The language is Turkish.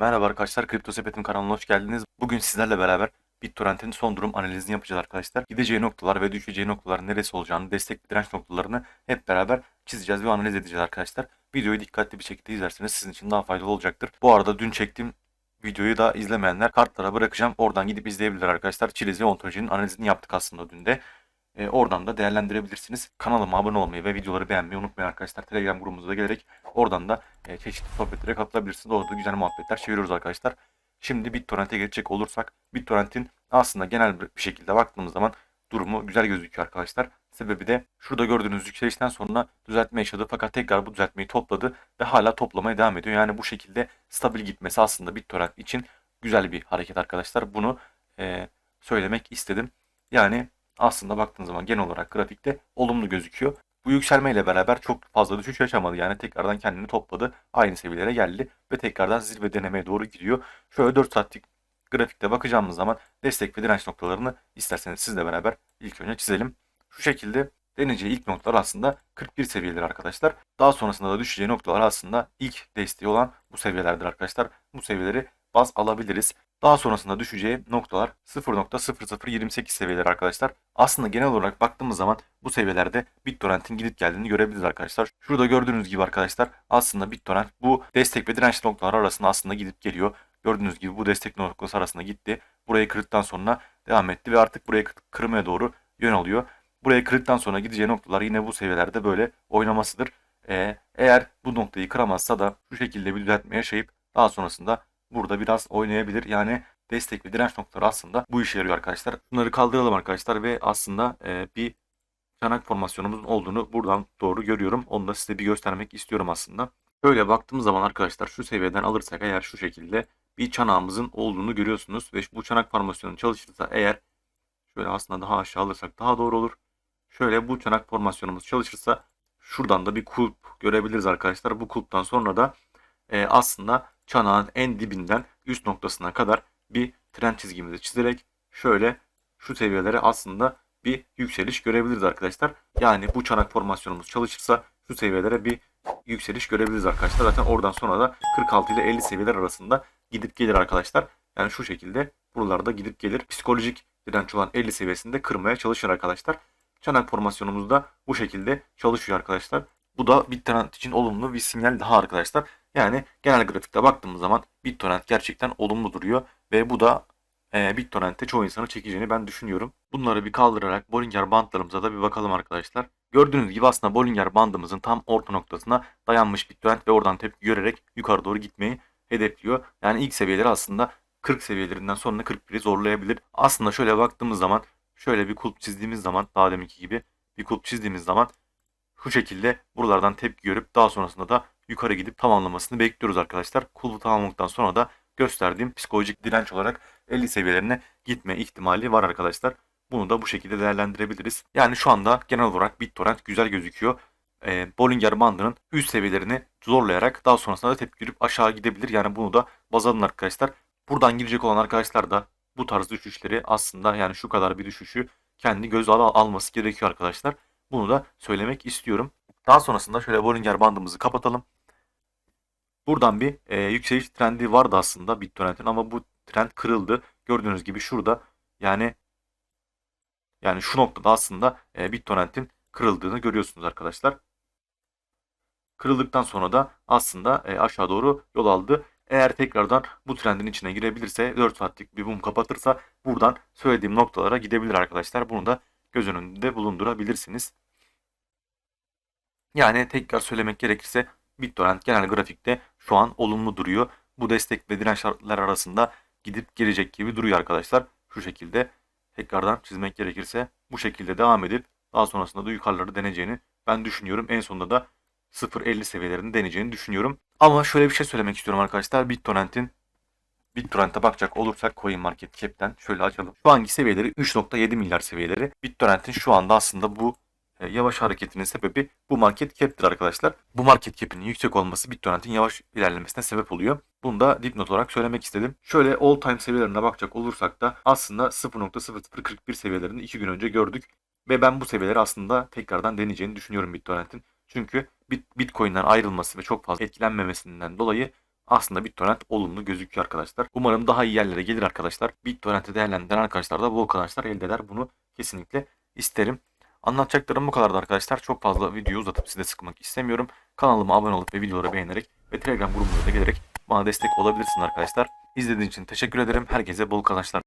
Merhaba arkadaşlar, Kripto Sepet'in kanalına hoş geldiniz. Bugün sizlerle beraber BitTorrent'in son durum analizini yapacağız arkadaşlar. Gideceği noktalar ve düşeceği noktalar neresi olacağını, destek direnç noktalarını hep beraber çizeceğiz ve analiz edeceğiz arkadaşlar. Videoyu dikkatli bir şekilde izlerseniz sizin için daha faydalı olacaktır. Bu arada dün çektiğim videoyu da izlemeyenler kartlara bırakacağım. Oradan gidip izleyebilirler arkadaşlar. Çiliz ve ontolojinin analizini yaptık aslında dün de. E, oradan da değerlendirebilirsiniz. Kanalıma abone olmayı ve videoları beğenmeyi unutmayın arkadaşlar. Telegram grubumuza gelerek oradan da e, çeşitli sohbetlere katılabilirsiniz. Orada güzel muhabbetler çeviriyoruz arkadaşlar. Şimdi BitTorrent'e geçecek olursak BitTorrent'in aslında genel bir şekilde baktığımız zaman durumu güzel gözüküyor arkadaşlar. Sebebi de şurada gördüğünüz yükselişten sonra düzeltme yaşadı fakat tekrar bu düzeltmeyi topladı ve hala toplamaya devam ediyor. Yani bu şekilde stabil gitmesi aslında BitTorrent için güzel bir hareket arkadaşlar. Bunu e, söylemek istedim. Yani aslında baktığınız zaman genel olarak grafikte olumlu gözüküyor. Bu yükselmeyle beraber çok fazla düşüş yaşamadı. Yani tekrardan kendini topladı. Aynı seviyelere geldi ve tekrardan zirve denemeye doğru gidiyor. Şöyle 4 saatlik grafikte bakacağımız zaman destek ve direnç noktalarını isterseniz sizle beraber ilk önce çizelim. Şu şekilde deneyeceği ilk noktalar aslında 41 seviyeleri arkadaşlar. Daha sonrasında da düşeceği noktalar aslında ilk desteği olan bu seviyelerdir arkadaşlar. Bu seviyeleri baz alabiliriz. Daha sonrasında düşeceği noktalar 0.0028 seviyeleri arkadaşlar. Aslında genel olarak baktığımız zaman bu seviyelerde BitTorrent'in gidip geldiğini görebiliriz arkadaşlar. Şurada gördüğünüz gibi arkadaşlar aslında BitTorrent bu destek ve direnç noktaları arasında aslında gidip geliyor. Gördüğünüz gibi bu destek noktası arasında gitti. Burayı kırdıktan sonra devam etti ve artık buraya kırmaya doğru yön alıyor. Buraya kırdıktan sonra gideceği noktalar yine bu seviyelerde böyle oynamasıdır. Ee, eğer bu noktayı kıramazsa da şu şekilde bir düzeltme yaşayıp daha sonrasında burada biraz oynayabilir. Yani destek ve direnç noktaları aslında bu işe yarıyor arkadaşlar. Bunları kaldıralım arkadaşlar ve aslında e, bir çanak formasyonumuzun olduğunu buradan doğru görüyorum. Onu da size bir göstermek istiyorum aslında. Böyle baktığımız zaman arkadaşlar şu seviyeden alırsak eğer şu şekilde bir çanağımızın olduğunu görüyorsunuz. Ve bu çanak formasyonu çalışırsa eğer şöyle aslında daha aşağı alırsak daha doğru olur. Şöyle bu çanak formasyonumuz çalışırsa şuradan da bir kulp görebiliriz arkadaşlar. Bu kulptan sonra da e, aslında çanağın en dibinden üst noktasına kadar bir trend çizgimizi çizerek şöyle şu seviyelere aslında bir yükseliş görebiliriz arkadaşlar. Yani bu çanak formasyonumuz çalışırsa şu seviyelere bir yükseliş görebiliriz arkadaşlar. Zaten oradan sonra da 46 ile 50 seviyeler arasında gidip gelir arkadaşlar. Yani şu şekilde buralarda gidip gelir. Psikolojik direnç olan 50 seviyesinde kırmaya çalışır arkadaşlar. Çanak formasyonumuz da bu şekilde çalışıyor arkadaşlar. Bu da BitTorrent için olumlu bir sinyal daha arkadaşlar. Yani genel grafikte baktığımız zaman BitTorrent gerçekten olumlu duruyor ve bu da e, BitTorrent'te çoğu insanı çekeceğini ben düşünüyorum. Bunları bir kaldırarak Bollinger bandlarımıza da bir bakalım arkadaşlar. Gördüğünüz gibi aslında Bollinger bandımızın tam orta noktasına dayanmış BitTorrent ve oradan tepki görerek yukarı doğru gitmeyi hedefliyor. Yani ilk seviyeleri aslında 40 seviyelerinden sonra 41'i zorlayabilir. Aslında şöyle baktığımız zaman şöyle bir kulp çizdiğimiz zaman daha deminki gibi bir kulp çizdiğimiz zaman şu şekilde buralardan tepki görüp daha sonrasında da yukarı gidip tamamlamasını bekliyoruz arkadaşlar. Kulpu tamamladıktan sonra da gösterdiğim psikolojik direnç olarak 50 seviyelerine gitme ihtimali var arkadaşlar. Bunu da bu şekilde değerlendirebiliriz. Yani şu anda genel olarak BitTorrent güzel gözüküyor. E, Bollinger bandının üst seviyelerini zorlayarak daha sonrasında da tepki görüp aşağı gidebilir. Yani bunu da baz alın arkadaşlar. Buradan girecek olan arkadaşlar da bu tarz düşüşleri aslında yani şu kadar bir düşüşü kendi göz al alması gerekiyor arkadaşlar. Bunu da söylemek istiyorum. Daha sonrasında şöyle Bollinger bandımızı kapatalım. Buradan bir e, yükseliş trendi vardı aslında BitTorrent'in ama bu trend kırıldı. Gördüğünüz gibi şurada yani yani şu noktada aslında e, BitTorrent'in kırıldığını görüyorsunuz arkadaşlar. Kırıldıktan sonra da aslında e, aşağı doğru yol aldı. Eğer tekrardan bu trendin içine girebilirse 4 saatlik bir mum kapatırsa buradan söylediğim noktalara gidebilir arkadaşlar. Bunu da göz önünde bulundurabilirsiniz. Yani tekrar söylemek gerekirse BitTorrent genel grafikte şu an olumlu duruyor. Bu destek ve dirençler arasında gidip gelecek gibi duruyor arkadaşlar. Şu şekilde tekrardan çizmek gerekirse bu şekilde devam edip daha sonrasında da yukarıları deneyeceğini ben düşünüyorum. En sonunda da 0.50 seviyelerini deneyeceğini düşünüyorum. Ama şöyle bir şey söylemek istiyorum arkadaşlar. BitTorrent'in BitTorrent'e bakacak olursak CoinMarketCap'ten şöyle açalım. Şu anki seviyeleri 3.7 milyar seviyeleri. BitTorrent'in şu anda aslında bu yavaş hareketinin sebebi bu market cap'tir arkadaşlar. Bu market cap'inin yüksek olması BitTorrent'in yavaş ilerlemesine sebep oluyor. Bunu da dipnot olarak söylemek istedim. Şöyle all time seviyelerine bakacak olursak da aslında 0.0041 seviyelerini 2 gün önce gördük. Ve ben bu seviyeleri aslında tekrardan deneyeceğini düşünüyorum BitTorrent'in. Çünkü Bitcoin'den ayrılması ve çok fazla etkilenmemesinden dolayı aslında BitTorrent olumlu gözüküyor arkadaşlar. Umarım daha iyi yerlere gelir arkadaşlar. BitTorrent'i değerlendiren arkadaşlar da bol kazançlar elde eder. Bunu kesinlikle isterim. Anlatacaklarım bu kadardı arkadaşlar. Çok fazla video uzatıp size sıkmak istemiyorum. Kanalıma abone olup ve videoları beğenerek ve Telegram grubumuza da gelerek bana destek olabilirsiniz arkadaşlar. İzlediğiniz için teşekkür ederim. Herkese bol kazançlar.